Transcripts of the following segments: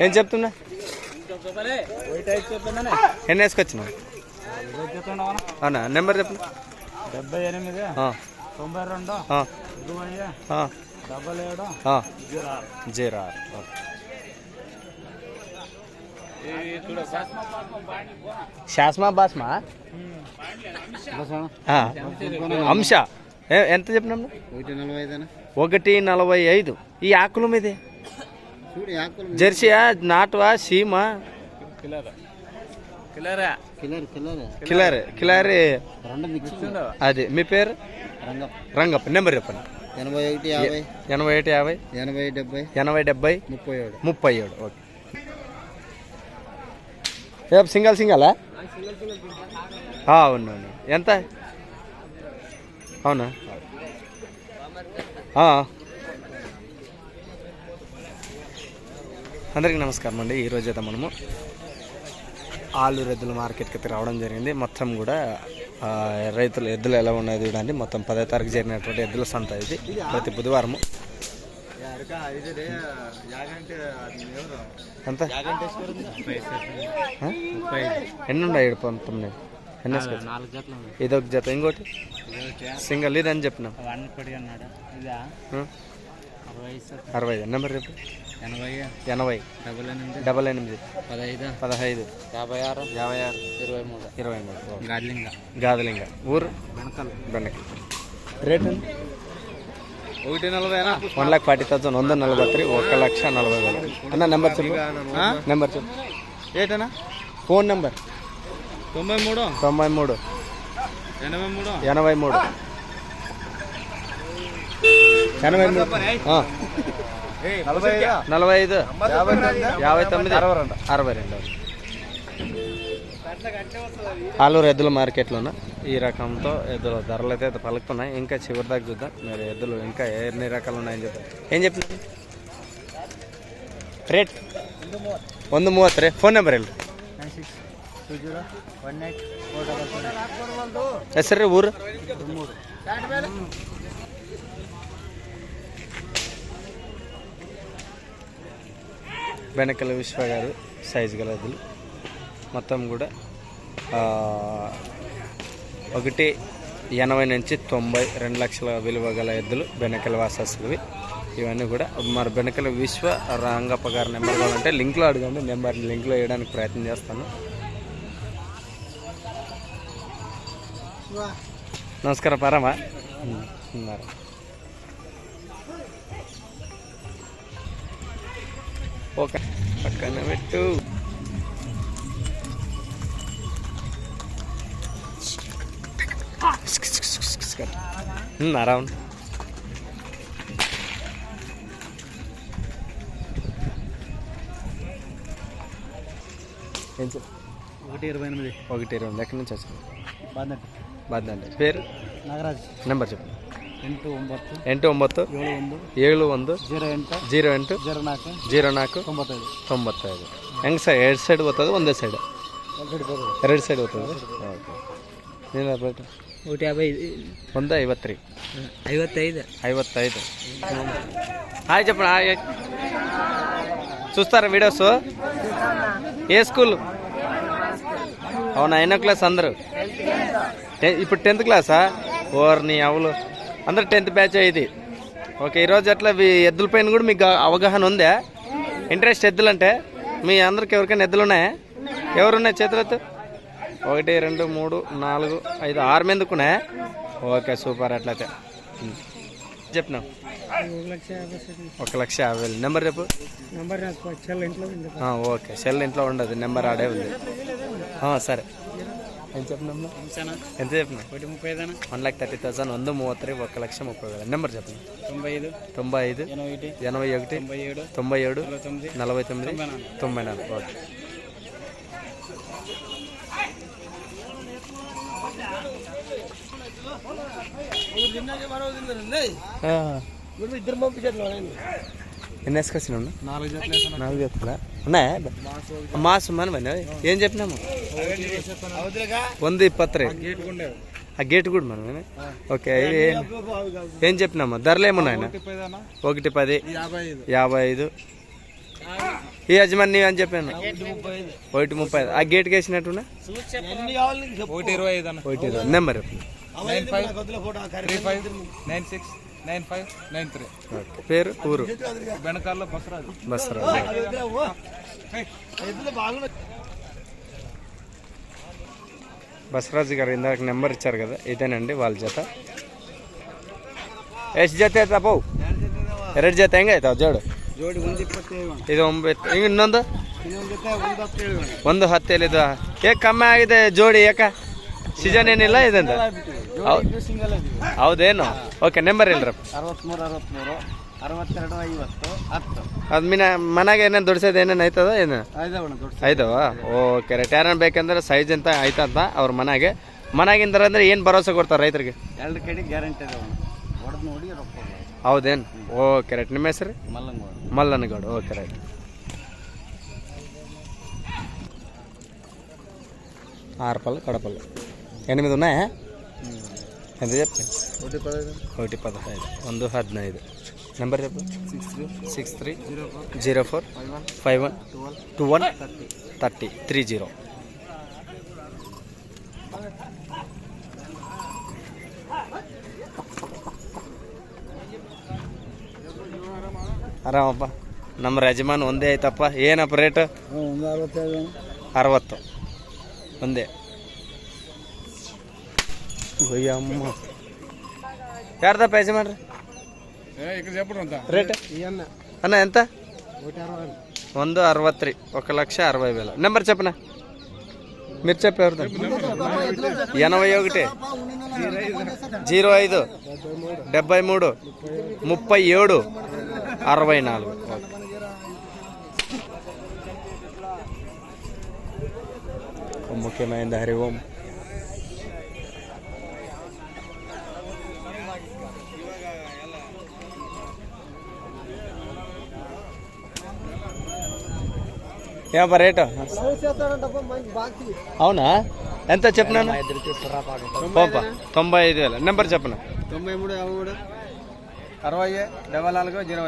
ఏం చెప్తున్నా? ఎన్ని వేసుకొచ్చినావు? అవునా? నెంబర్ చెప్పు. డెబ్బై ఎనిమిది తొంభై రెండు ఇరవై ఆ, డబల్ ఏడు ఆ. జీరో ఆరు శాస్మా బాస్మా? అంశ. ఎంత చెప్పినాము ఒకటి నలభై ఐదు. ఈ ఆకుల మీదే. జెర్సీయా నాటువా సీమా? కిలర్. కిలరా. అది మీ పేరు? రంగం రంగప్ప నెంబర్ చెప్పండి. ఎనభై ఒకటి యాభై. ఎనభై ఒకటి యాభై. ఎనభై డెబ్బై. ఎనభై డెబ్బై. ముప్పై ఏడు. ముప్పై ఏడు ఓకే. రేపు సింగల్ సింగలా? అవును ఎంత? అవునా? అందరికీ నమస్కారం అండి. ఈరోజు అయితే మనము ఆలు ఎద్దుల మార్కెట్కి అయితే రావడం జరిగింది. మొత్తం కూడా రైతులు ఎద్దులు ఎలా ఉన్నాయి చూడండి. మొత్తం పదో తారీఖు జరిగినటువంటి ఎద్దుల సంత ఇది. ప్రతి బుధవారము. ఎంత? ఎన్ని ఉన్నాయి పంతొమ్మిది? ఎన్ని ఇదొక జత. ఇంకోటి? సింగల్ ఇది? అని చెప్పినాం అరవై ఐదు. నెంబర్ రేపు ఎనభై. ఎనభై. డబల్ ఎనిమిది. డబల్ ఎనిమిది. పదహైదు. పదహైదు. యాభై ఆరు. యాభై ఆరు. ఇరవై మూడు. ఇరవై మూడు. ఓకే. గాడ్లింగ గాదలింగ. ఊరు? వెనకాల బెండకి రేట్ ఒకటి నలభై వన్ లాక్ ఫార్టీ థౌసండ్ వంద నలభై త్రీ ఒక లక్ష నలభై వేలు. అన్న నెంబర్ చెప్పు. నెంబర్ చెప్పు. ఏటనా ఫోన్ నెంబర్. తొంభై మూడు. తొంభై మూడు. ఎనభై మూడు. ఎనభై మూడు. ఎనభై మూడు ఆ. నలభై నలభై ఐదు యాభై తొమ్మిది యాభై తొమ్మిది అరవై రెండు అరవై రెండు ఆలూరు ఎద్దుల మార్కెట్లోన ఈ రకంతో ఎద్దుల ధరలు అయితే పలుకుతున్నాయి ఇంకా చివరి దాకా చూద్దాం మీరు ఎద్దులు ఇంకా ఎన్ని రకాలు ఉన్నాయని చెప్తాం ఏం చెప్తున్నారు రేట్ ಒಂದು ಮೂವತ್ತು ರೀ ಫೋನ್ ನಂಬರ್ ಇಲ್ಲ nine six two zero one eight four double ಹೆಸರು ರೀ ಊರು బెనకల విశ్వ గారు సైజు గల ఎద్దులు మొత్తం కూడా ఒకటి ఎనభై నుంచి తొంభై రెండు లక్షల విలువ గల ఎద్దులు బెనకల వాసస్సులవి ఇవన్నీ కూడా మరి బెనకల విశ్వ రంగప్ప గారి నెంబర్ కావాలంటే లింక్లో అడగండి. నెంబర్ లింక్లో వేయడానికి ప్రయత్నం చేస్తాను. నమస్కారం పరమా. ఉన్నారు. ఓకే పక్కన పెట్టు. అరౌండ్ ఏం చెప్పు? ఒకటి ఇరవై ఎనిమిది. ఒకటి ఇరవై ఎక్కడి నుంచి వచ్చింది బాధండి బాద్దండి పేరు? నాగరాజ్. నెంబర్ చెప్పు. ಎಂಟು ಒಂಬತ್ತು ಎಂಟು ಒಂಬತ್ತು ಏಳು ಒಂದು ಏಳು ಒಂದು ಜೀರೋ ಎಂಟು ಜೀರೋ ಎಂಟು ಜೀರೋ ನಾಲ್ಕು ಜೀರೋ ನಾಲ್ಕು ತೊಂಬತ್ತೈದು ತೊಂಬತ್ತೈದು ಹೆಂಗೆ ಸರ್ ಎರಡು ಸೈಡ್ ಬರ್ತದೆ ಒಂದೇ ಸೈಡ್ ಎರಡು ಬರೋದು ಎರಡು ಸೈಡ್ ಬರ್ತದೆ ಓಕೆ ನೀನು ರೇಟ್ ఒకటి యాభై ಒಂದು ಐವತ್ತು ರೀ ఐవత్తైదు ఐవత్తైదు హాయ్ చెప్పండి హాయ్ చూస్తారా వీడియోస్ ఏ స్కూల్ అవునా ఎన్నో క్లాస్ అందరూ టె- ఇప్పుడు టెన్త్ క్లాసా ఓర్ని అవులు అందరు టెన్త్ బ్యాచ్ ఇది. ఓకే ఈరోజు అట్లా ఎద్దుల పైన కూడా మీకు అవగాహన ఉందా? ఇంట్రెస్ట్ ఎద్దులు అంటే మీ అందరికి ఎవరికైనా ఎద్దులు ఉన్నాయా? ఎవరున్నాయి చేతులతో ఒకటి రెండు మూడు నాలుగు ఐదు ఆరు మందికున్నాయా ఓకే సూపర్ అట్లయితే. చెప్పినాం ఒక లక్ష యాభై వేలు. నెంబర్ ఆ, ఓకే సెల్ ఇంట్లో ఉండదు నెంబర్ ఆడే ఉంది. సరే. ఎంత చెప్పినా ఎంత చెప్పినా ఒకటి ముప్పై ఐదు వన్ ల్యాక్ థర్టీ థౌసండ్ వంద మూవత్తరి ఒక లక్ష ముప్పై వేలు. నెంబర్ చెప్పండి తొంభై ఐదు. తొంభై ఐదు ఎనభై ఒకటి. తొంభై ఏడు తొంభై ఏడు నలభై తొమ్మిది తొంభై నాలుగు. ఓకే. ఇద్దరు పంపించారు ఎన్ని వేసుకొచ్చినా నాలుగు జతలు ఉన్నాయా? మాసు మన మన ఏం చెప్పినాము? వంద గేటుకుండేవి ఆ గేట్ కూడా మనమే ఓకే ఏం- చెప్పినాము? ధరలు ఏమున్నాయన ఒకటి పది యాభై ఐదు. ఈ యజమాని అని చెప్పాను ఒకటి ముప్పై ఐదు. ఆ గేట్కి వేసినట్టున్నా ఒకటి ఇరవై ఐదు అన్న. ఒకటి ఇరవై. Number. Nine five three five nine six. Nine five nine three okay. పేరు ఊరు బెనకాల్లో బసరాజు బసరా బసరాజు గారు ఇందాక నెంబర్ ఇచ్చారు కదా ఇదేనండి వాళ్ళ జత ಎಷ್ಟು ಜೊತೆ ಆಯ್ತಪ್ಪ ಎರಡು ಜೊತೆ ಹೆಂಗೆ ಆಯ್ತಾವ ಜೋಡು ಜೋಡಿ ಒಂದು ಇಪ್ಪತ್ತೇಳು ಇದು ಒಂಬತ್ತು ಹಿಂಗೆ ಇನ್ನೊಂದು ಇನ್ನೊಂದು ಜೊತೆ ಒಂದು ಹತ್ತೇಳು ಒಂದು ಹತ್ತೇಲಿದು ಏ ಕಮ್ಮಿ ಆಗಿದೆ ಜೋಡಿ ಯಾಕ ಸೀಸನ್ ಏನಿಲ್ಲ ಇದೆಂತ? ಹೌದೇನು? ಓಕೆ ನಂಬರ್ ಇಲ್ರಿ ಅರವತ್ಮೂರು ಅರವತ್ಮೂರು ಅರವತ್ತೆರಡು ಐವತ್ತು ಹತ್ತು. ಅದು ಮೀನ ಮನೆಗೆ ಏನೇನು ದೊಡ್ಸೋದು ಏನೇನು ಆಯ್ತದ ಏನು? ಆಯ್ತವ ಓಕೆ ರೈಟ್ ಯಾರನ್ನ ಬೇಕಂದ್ರೆ ಸೈಜ್ ಅಂತ ಆಯ್ತಂತ ಅವ್ರ ಮನೆಗೆ ಮನೆಗಿಂದ ಅಂದ್ರೆ ಏನು ಭರೋಸೆ ಕೊಡ್ತಾರೆ ರೈತರಿಗೆ? ಎರಡು ಕಡೆ ಗ್ಯಾರಂಟಿ ಅದಾವ. ಹೊಡೆದು ನೋಡಿ ರೊಕ್ಕ ಹೌದೇನು? ಓಕೆ ರೈಟ್ ನಿಮ್ಮ ಹೆಸರು? ಮಲ್ಲನಗೌಡ. ಮಲ್ಲನಗೌಡ. ಓಕೆ ರೈಟ್ ಆರು ಪಲ್ಲು ಕಡಪಲ್ಲು ఎనిమిది ఉన్నాయా ఎంత చెప్పి ఒకటి పదహైదు ఒకటి పదహైదు వంద హద్నైదు నెంబర్ చెప్పు six three six three zero four zero four five one five one twelve two one thirty thirty three zero ಆರಾಮಪ್ಪ ನಮ್ಮ ಯಜಮಾನ್ ಒಂದೇ ಆಯ್ತಪ್ಪ ಏನಪ್ಪ ರೇಟು ಒಂದು ಅರವತ್ತೈದು ಅರವತ್ತು ಒಂದೇ అమ్మ ఎడతా పైసా మాట రేట్ అన్న ఎంత? వంద అరవై. త్రీ ఒక లక్ష అరవై వేల. నెంబర్ చెప్పనా? మీరు చెప్పారు ఎనభై ఒకటి జీరో ఐదు డెబ్బై మూడు ముప్పై ఏడు అరవై నాలుగు. ముఖ్యమైన హరి ఓం. ఏమప్ప రేటు? అవునా? ఎంత చెప్పినాను తొంభై ఐదు వేల. నెంబర్ చెప్పను తొంభై మూడు యాభై మూడు అరవై డెబ్బై నాలుగు జీరో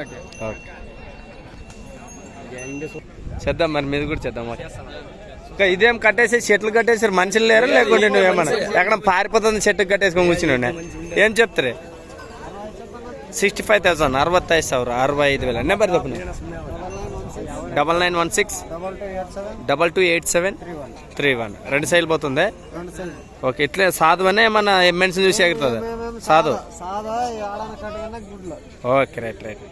చేద్దాం మరి మీద కూడా చేద్దాం. ఇంకా ఇదేం కట్టేసి చెట్లు కట్టేసారు? మనుషులు లేరు లేకుంటే నువ్వేమన్నా ఎక్కడ పారిపోతుంది చెట్టు కట్టేసుకొని కూర్చుని ఏం చెప్తారు? సిక్స్టీ ఫైవ్ థౌసండ్ అరవై ఐదు సవర అరవై ఐదు వేల. నెంబర్ చెప్పండి double nine one six double two eight seven three one రెండు సైలు పోతుంది? ఓకే ఇట్లే సాధు అనే ఏమన్నా మెన్షన్ చూసి ఎగురుతుంది. సాధు. ఓకే రైట్ రైట్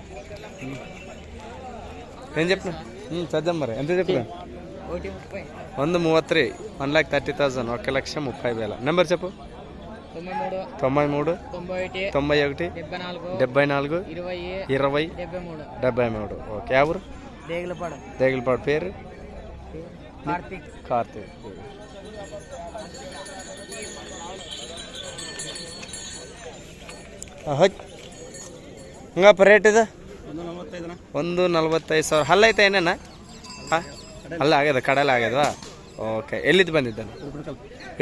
ఏం చెప్పిన చద్దాం మరి. ఎంత చెప్పిన వంద మూవత్రి వన్ ల్యాక్ థర్టీ థౌసండ్ ఒక లక్ష ముప్పై వేల. నెంబర్ చెప్పు. తొంభై మూడు తొంభై ఒకటి డెబ్బై నాలుగు డెబ్బై నాలుగు ఇరవై ఇరవై డెబ్బై మూడు. డెబ్బై మూడు. ఓకే ఎవరు దేగులపాడు దేగులపాడు పేరు కార్తీక్ కార్తీక్ ಹಿಂಗಪ್ಪ ರೇಟ್ ಇದು ಒಂದು ನಲವತ್ತೈದನ ಒಂದು ನಲ್ವತ್ತೈದು ಸಾವಿರ ಹಲ್ಲ ಐತೆ ಏನೇನ ಅಲ್ಲ ಆಗ್ಯದ ಕಡಲ ಆಗ್ಯದ ఓకే. ఎల్లిది బందిద్దాను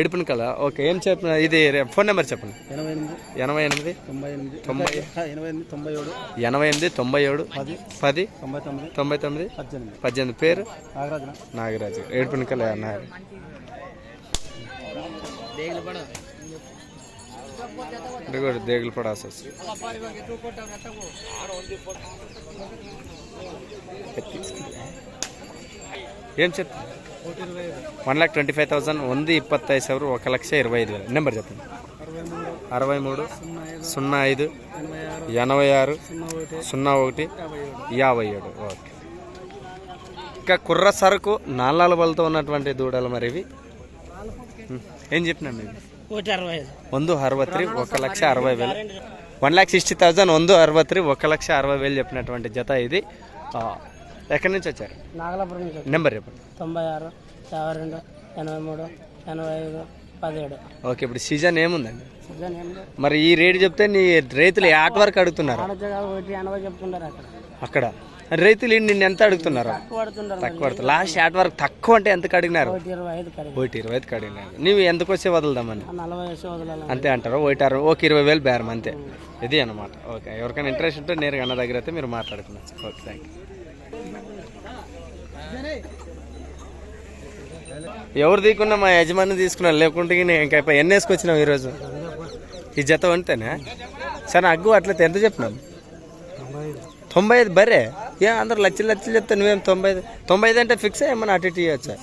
ఇడుపుని కల. ఓకే. ఏం చెప్ప ఇది ఫోన్ నెంబర్ చెప్పండి. ఎనభై ఎనిమిది. తొంభై ఎనిమిది. తొంభై తొంభై ఏడు. ఎనభై ఎనిమిది తొంభై ఏడు? పది. తొంభై తొమ్మిది. తొంభై తొమ్మిది? పద్దెనిమిది. పేరు? నాగరాజు. నాగరాజు కల కళ దేగులు పడ ఏం చెప్తా one lakh twenty five thousand ఉంది ಇಪ್ಪತ್ತೈದು ಸಾವಿರ ఒక లక్ష ఇరవై ఐదు వేల. నెంబర్ చెప్పండి. అరవై మూడు సున్నా ఐదు ఎనభై ఆరు సున్నా ఒకటి యాభై ఏడు. ఓకే. ఇంకా కుర్ర సరుకు నాలాల బలతో ఉన్నటువంటి దూడలు మరి ఇవి. ఏం చెప్పినా అరవై త్రీ ఒక లక్ష అరవై వేలు. వన్ ల్యాక్ సిక్స్టీ థౌజండ్ అరవై త్రీ ఒక లక్ష అరవై వేలు చెప్పినటువంటి జత ఇది. ఎక్కడి నుంచి వచ్చారు? నాగలాపురం నుంచి నెంబర్ చెప్పండి. తొంభై ఆరు యాభై రెండు ఎనభై మూడు ఎనభై ఐదు పదిహేడు. ఓకే ఇప్పుడు సీజన్ ఏముందండి? సీజన్ ఏం లేదు. మరి ఈ రేటు చెప్తే నీ రైతులు ఆట వరకు అడుగుతున్నారు? ఆడొచ్చగా ఒకటి ఎనభై చెప్తుంటారు అక్కడ. అక్కడ. రైతులు నిన్ను ఎంత అడుగుతున్నారు? తక్కువ పడుతుంటారు తక్కువ పడుతుంది లాస్ట్ ఆట వరకు తక్కువ అంటే ఎంతకు అడిగినారు ఒకటి ఇరవై ఐదు కడిగి ఒకటి ఇరవై ఐదుకి అడిగినారు నువ్వు ఎంతకు వచ్చి వదులుదామని? నలభై వేసి వదలాలి. అంతే అంటారు ఒకటి అరవై ఒక ఇరవై వేలు బేరం అంతే. ఇది అన్నమాట. ఓకే ఎవరికైనా ఇంట్రెస్ట్ ఉంటే నేరుగా అన్న దగ్గర అయితే మీరు మాట్లాడుకోవచ్చు ఓకే థ్యాంక్ యూ ఎవరు తీకున్నా మా యజమాని తీసుకున్నా లేకుంటే నేను ఇంకా ఎన్ని వేసుకొచ్చినావు ఈరోజు? ఈ జత వంటేనా సరే అగ్గు అట్లయితే ఎంత చెప్పినాం? తొంభై ఐదు. బరే ఏ అందరు లక్షలు లక్షలు చెప్తే నువ్వేం తొంభై ఐదు? తొంభై ఐదు అంటే ఫిక్స్ ఏమన్నా అటు ఇటు ఇవ్వచ్చా?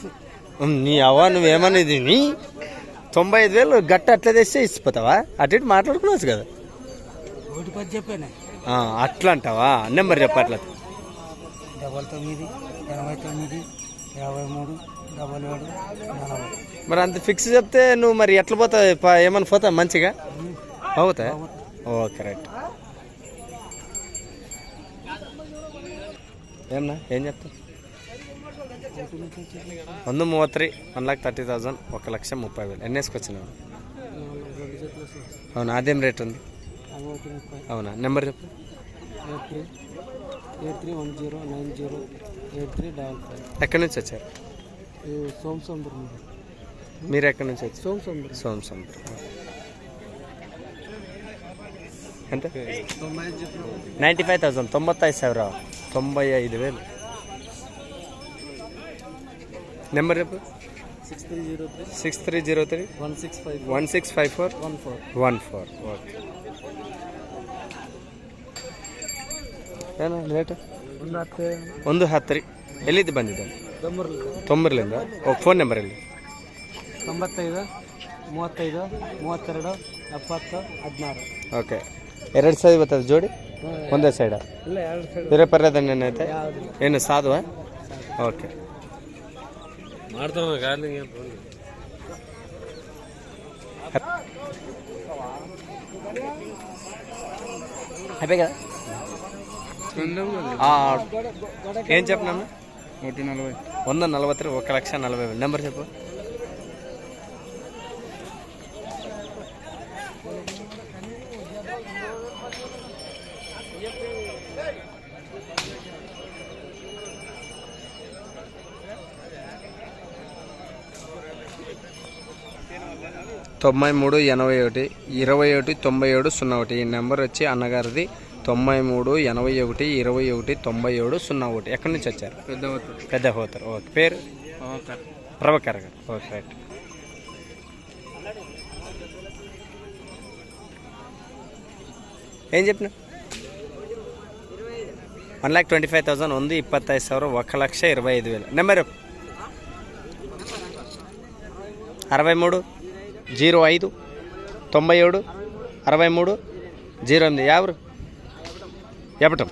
నీ అవ్వ నువ్వేమన్నా ఇది నీ? తొంభై ఐదు వేలు గట్ట అట్లా తెస్తే ఇచ్చిపోతావా? అటు ఇటు మాట్లాడుకోవచ్చు కదా. అట్లా అంటావా నెంబర్ చెప్పట్లా డబల్ తొమ్మిది ఎనభై తొమ్మిది యాభై మూడు డబల్ ఏడు నలభై మరి అంత ఫిక్స్ చెప్తే నువ్వు మరి ఎట్లా పోతావు? ప- ఏమన్నా పోతావు? మంచిగా? అవుతా ఓకే రైట్. ఏమన్నా? ఏం చెప్తావు? వంద మూవత్రి వన్ లాక్ థర్టీ థౌజండ్ ఒక లక్ష ముప్పై వేలు. ఎన్ని వేసుకొచ్చినావు? అవునా అదేం రేట్ ఉంది? అవునా నెంబర్ చెప్పు. Eight three one zero nine zero eight three double five. ఎక్కడి నుంచి వచ్చారు? సోమసముద్రం మీరు ఎక్కడి నుంచి వచ్చారు? సోమసముద్రం సోమసముద్రం ఎంత? Ninety five thousand. తొంభై ఐదు సవర తొంభై ఐదు వేలు. నెంబర్ చెప్పు. Six three zero three. Six three zero three. One six five one six five four. One four. One four. Okay. ಏನು ರೇಟ್ ಒಂದು ಹತ್ತು. ಒಂದು ಹತ್ತು ರೀ. ಎಲ್ಲಿದ್ದು ಬಂದಿದೆ ತೊಂಬರ್ಲಿ ತೊಂಬರ್ಲಿಂದ? ಓ ಫೋನ್ ನಂಬರ್ ಎಲ್ಲಿ ತೊಂಬತ್ತೈದು ಮೂವತ್ತೈದು ಮೂವತ್ತೆರಡು ಎಪ್ಪತ್ತು ಹದಿನಾರು. ಓಕೆ ಎರಡು ಸೈಡ್ ಬರ್ತದೆ ಜೋಡಿ? ಒಂದೇ ಸೈಡ ಇಲ್ಲ ಎರಡು ಸೈಡ್ ಬೇರೆ ಪರ್ಯಾದ ಏನೈತೆ ಏನು ಸಾಧುವ? ಓಕೆ ಮಾಡ್ತಾವ ఏం చెప్పినాము ఒకటి నలభై. వంద నలభై త్రీ ఒక లక్ష నలభై వేలు. నెంబర్ చెప్పు. తొంభై మూడు ఎనభై ఒకటి ఇరవై ఒకటి తొంభై ఏడు సున్నా ఒకటి. ఈ నెంబర్ వచ్చి అన్నగారిది తొంభై మూడు ఎనభై ఒకటి ఇరవై ఒకటి తొంభై ఏడు సున్నా ఒకటి. ఎక్కడి నుంచి వచ్చారు? పెద్ద హోతారు పెద్ద ఓకే. పేరు? ప్రభాకర్. గారు. Okay right. ఏం చెప్పిన? One lakh twenty five thousand ఉంది ఇప్పತ್ತైదు సార్ ఒక లక్ష ఇరవై ఐదు వేలు. నెంబరు? అరవై మూడు జీరో ఐదు తొంభై ఏడు అరవై మూడు జీరో ఎనిమిది. ఎవరు చెప్పటం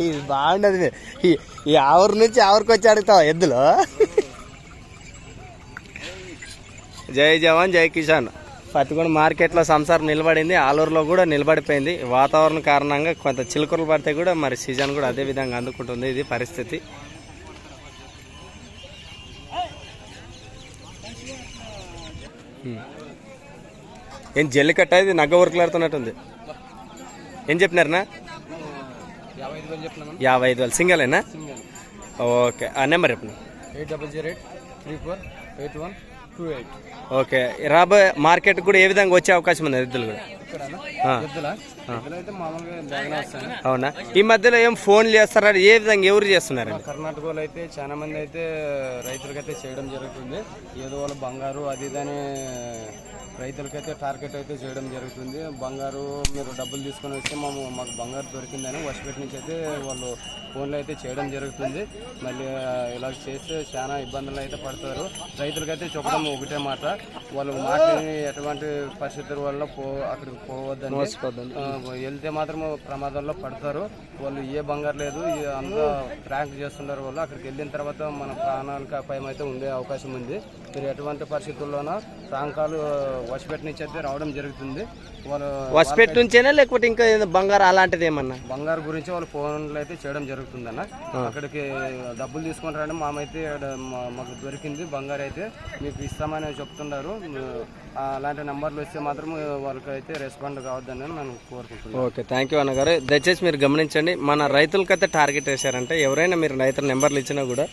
ఇది బాగుండదు ఈ- ఈ ఆవురు నుంచి ఆవురికి వచ్చి అడుగుతావు ఎద్దులో? జై జవాన్ జై కిసాన్. పత్తికొండ మార్కెట్లో సంసారం నిలబడింది ఆలూరులో కూడా నిలబడిపోయింది. వాతావరణం కారణంగా కొంత చిలుకలు పడితే కూడా మరి సీజన్ కూడా అదే విధంగా అందుకుంటుంది. ఇది పరిస్థితి. ఏం జల్లికట్ట ఇది? నగ్గ వర్కులాడుతున్నట్టుంది ఏం చెప్పినారనా యాభై ఐదు వేలు చెప్పినా సింగలేనా? Single okay. ఆ నెంబర్ చెప్పండి eight double zero eight three four eight one two eight. Okay. రాబోయే మార్కెట్ కూడా ఏ విధంగా వచ్చే అవకాశం ఉంది? ఎద్దులు కూడా. అవునా? ఈ మధ్యలో ఏం ఫోన్లు చేస్తారా? ఏ విధంగా ఎవరు చేస్తున్నారండి? కర్ణాటకలో అయితే చాలా మంది అయితే రైతులకైతే చేయడం జరుగుతుంది. ఏదో వాళ్ళు బంగారు అది ఇదని రైతులకైతే టార్గెట్ అయితే చేయడం జరుగుతుంది. బంగారు మీరు డబ్బులు తీసుకొని వస్తే మాము మాకు బంగారు దొరికిందని వశపెట్టి నుంచి అయితే వాళ్ళు ఫోన్లు అయితే చేయడం జరుగుతుంది. మళ్ళీ ఇలా చేస్తే చాలా ఇబ్బందులు అయితే పడతారు. రైతులకైతే చెప్పడం ఒకటే మాట. వాళ్ళు మాటని ఎటువంటి పరిస్థితుల వల్ల పో అక్కడికి పోవద్దని వెళ్తే మాత్రం ప్రమాదంలో పడతారు. వాళ్ళు ఏ బంగారు లేదు అంతా ప్రాంక్ చేస్తున్నారు వాళ్ళు. అక్కడికి వెళ్ళిన తర్వాత మన ప్రాణాలకు అపాయం అయితే ఉండే అవకాశం ఉంది. మీరు ఎటువంటి పరిస్థితుల్లోనూ ప్రాంకాలు వశపెట్టి నుంచి అయితే రావడం జరుగుతుంది. వాళ్ళు వసపెట్ నుంచేనా లేకపోతే ఇంకా ఏదో బంగారం అలాంటిది ఏమన్నా? బంగారు గురించి వాళ్ళు ఫోన్లు అయితే చేయడం జరుగుతుంది అన్న అక్కడికి డబ్బులు తీసుకొని రావడం మామైతే మాకు దొరికింది బంగారు అయితే మీకు ఇస్తామని చెప్తున్నారు అలాంటి నెంబర్లు వస్తే మాత్రం వాళ్ళకి అయితే రెస్పాండ్ కావద్దని మనం కోరుకుంటున్నాం ఓకే థ్యాంక్ యూ అన్నగారు దయచేసి మీరు గమనించండి మన రైతులకైతే టార్గెట్ వేశారంటే ఎవరైనా మీరు రైతుల నెంబర్లు ఇచ్చినా కూడా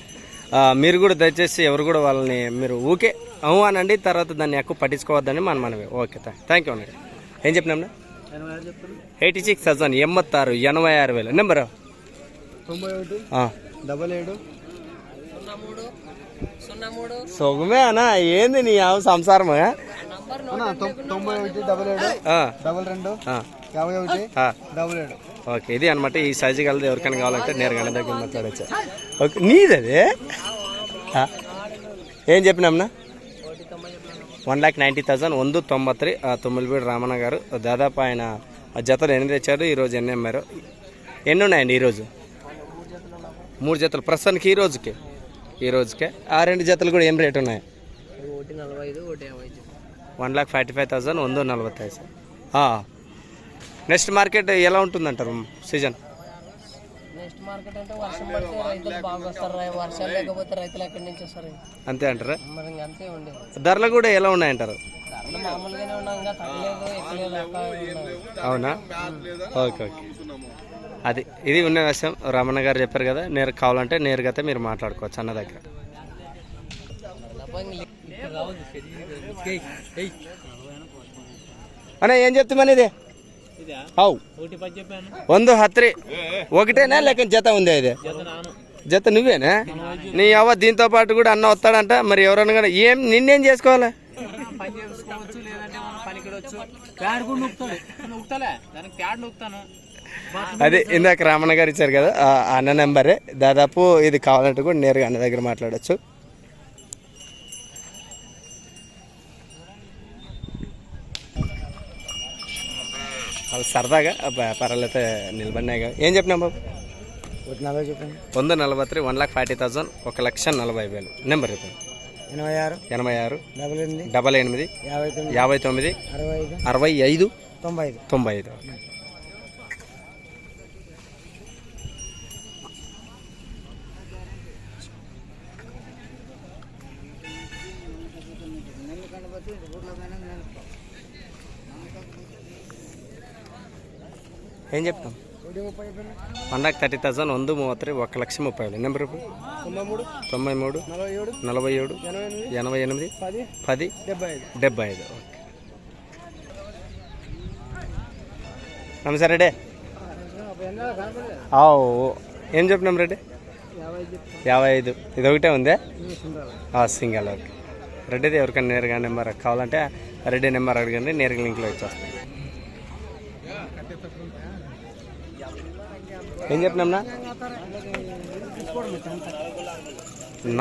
ఆ, మీరు కూడా దయచేసి ఎవరు కూడా వాళ్ళని మీరు ఊకే అవు అనండి తర్వాత దాన్ని ఎక్కువ పట్టించుకోవద్దని మన మనవి. ఓకే థ్యాంక్ యూ అండి ఏం చెప్పినా? ఎయిటీ సిక్స్ థౌసండ్ ఎంబత్తారు ఎనభై ఆరు వేలు. నెంబరు? తొంభై ఒకటి. డబల్ ఏడు. సుఖమే అన్నా ఏంది నీ సంసారమా? తొంభై ఒకటి డబల్ ఏడు ఆ, డబల్ రెండు ఆ, యాభై ఒకటి ఆ. డబల్ ఏడు. ఓకే ఇది అనమాట ఈ సైజు కలది ఎవరికైనా కావాలంటే నేరుగా దగ్గర మాట్లాడచ్చు. ఓకే నీది అది? ఆ. ఏం చెప్పినామన్నా? వన్ ల్యాక్ నైంటీ థౌసండ్ వంద తొంభత్రి తొమ్మిదిబీడు రామన్న గారు దాదాపు ఆయన ఆ జతలు ఎన్ని తెచ్చారు? ఈరోజు ఎన్ని అమ్మారు? ఎన్ని ఉన్నాయండి ఈరోజు మూడు జతలు. ప్రస్తుతానికి ఈ రోజుకి? ఈ రోజుకే? ఆ రెండు జతలు కూడా ఏం రేట్ ఉన్నాయి? One lakh forty five thousand వంద నలభై సార్. నెక్స్ట్ మార్కెట్ ఎలా ఉంటుందంటారు సీజన్? నెక్స్ట్ మార్కెట్ అంటే వర్షం పడితే రైతులు బాగా వస్తారు రై- వర్షాలు లేకపోతే రైతులు ఎక్కడి నుంచి వస్తారు? అంతే అంటారా? మరి ఇంక అంతే ఉండేది ధరలు కూడా ఎలా ఉన్నాయంటారు? ధరలు మామూలుగానే ఉన్నాం ఇంకా తగ్గలేదు ఎక్కలేదు అట్లా ఉన్నాయి. అవునా? Okay okay. అది ఇది ఉన్న విషయం రమణ గారు చెప్పారు కదా నేరు కావాలంటే నేరుగా మీరు మాట్లాడుకోవచ్చు అన్న దగ్గర. అన్న ఏం చెప్తామని ఇది? అవు. వంద హత్రి. ఒకటేనా లేక జత ఉంది ఇది? జత నువ్వేనా? నీ అవ్వ దీంతో పాటు కూడా అన్న వస్తాడంట మరి ఎవరన్నా కూడా ఏం నిన్నేం చేసుకోవాలి? అదే ఇందాక రామన్న గారు ఇచ్చారు కదా ఆ అన్న నెంబరే. దాదాపు ఇది కావాలంటే కూడా నేరుగా అన్న దగ్గర మాట్లాడచ్చు. వాళ్ళు సరదాగా పర్వాలైతే నిలబడినాయి కదా. ఏం చెప్పినా బాబు? నలభై చెప్పండి. వంద నలభై three one lakh forty thousand ఒక లక్ష నలభై వేలు. నెంబర్ చెప్పండి. ఎనభై ఆరు ఎనభై ఆరు డబల్ ఎనిమిది డబల్ ఎనిమిది యాభై తొమ్మిది యాభై తొమ్మిది అరవై ఐదు అరవై ఐదు తొంభై ఐదు. తొంభై ఐదు. ఏం చెప్తాం? వన్ లాక్ థర్టీ థౌసండ్ వంద మూవత్రి ఒక లక్ష ముప్పై వేలు. నెంబర్ తొంభై మూడు తొంభై మూడు నలభై ఏడు ఎనభై ఎనిమిది పది డెబ్బై ఐదు. ఓకే. నమస్తే రెడ్డి. ఆవు ఏం చెప్పినాం రెడ్డి? యాభై ఐదు. ఇది ఒకటే ఉందే సింగల్ ఓకే. రెడ్డిది ఎవరికైనా నేరుగా నెంబర్ కావాలంటే రెడ్డి నెంబర్ అడగండి నేరుగా లింక్లో ఇచ్చేస్తాం. ఏం చెప్పినాంనా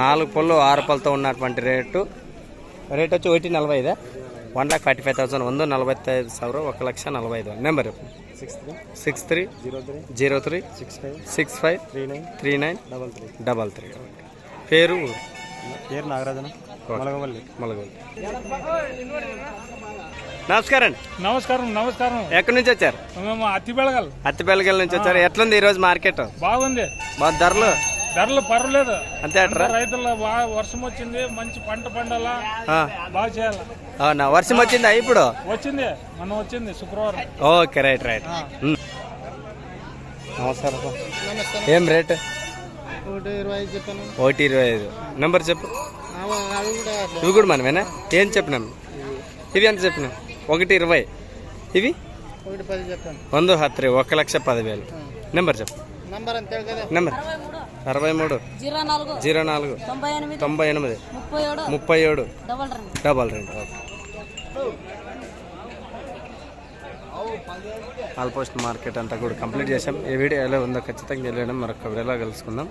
నాలుగు పళ్ళు ఆరు పళ్ళతో ఉన్నటువంటి రేటు. రేట్ వచ్చి ఒకటి నలభై ఐదా? One lakh forty five thousand వంద నలభై ఐదు సవరం ఒక లక్ష నలభై ఐదు number six three six three zero three zero three six five six five three nine three nine double three double three పేరు. పేరు నాగరాజన. మొలగవల్లి. మలగోలు నమస్కారం. అండి నమస్కారం నమస్కారం. ఎక్కడి నుంచి వచ్చారు? మేము అతి బెళగల్ అత్తిపల్లిగల నుంచి వచ్చారు. ఎట్లుంది ఈరోజు మార్కెట్? బాగుంది. బాగా ధరలు? ధరలు పర్వాలేదు. అంతే రైతులు బాగా వర్షం వచ్చింది మంచి పంట పండాలా? ఆ, బాగా చేయాలి? అవునా? వర్షం వచ్చిందా ఇప్పుడు? వచ్చింది. మనం వచ్చింది శుక్రవారం. Okay right right. నమస్కారం ఏం రేట్? ఒకటి ఇరవై ఐదు చెప్పాను ఒకటి ఇరవై ఐదు. నెంబర్ చెప్పు. ఇవి కూడా మనమేనా? ఏం చెప్పినాం ఇవి. ఎంత చెప్పినాం ఒకటి ఇరవై. ఇవి? వంద హత్రి ఒక లక్ష పదివేలు. నెంబర్ చెప్పు. నంబర్ అరవై మూడు. జీరో నాలుగు. తొంభై ఎనిమిది. ముప్పై ఏడు. డబల్ రెండు. డబల్ రెండు. ఓకే. ఆల్మోస్ట్ మార్కెట్ అంతా కూడా కంప్లీట్ చేసాం ఈ వీడియో ఎలా ఉందో ఖచ్చితంగా తెలియడం మరొక వీడియోలో కలుసుకుందాం.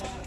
సార్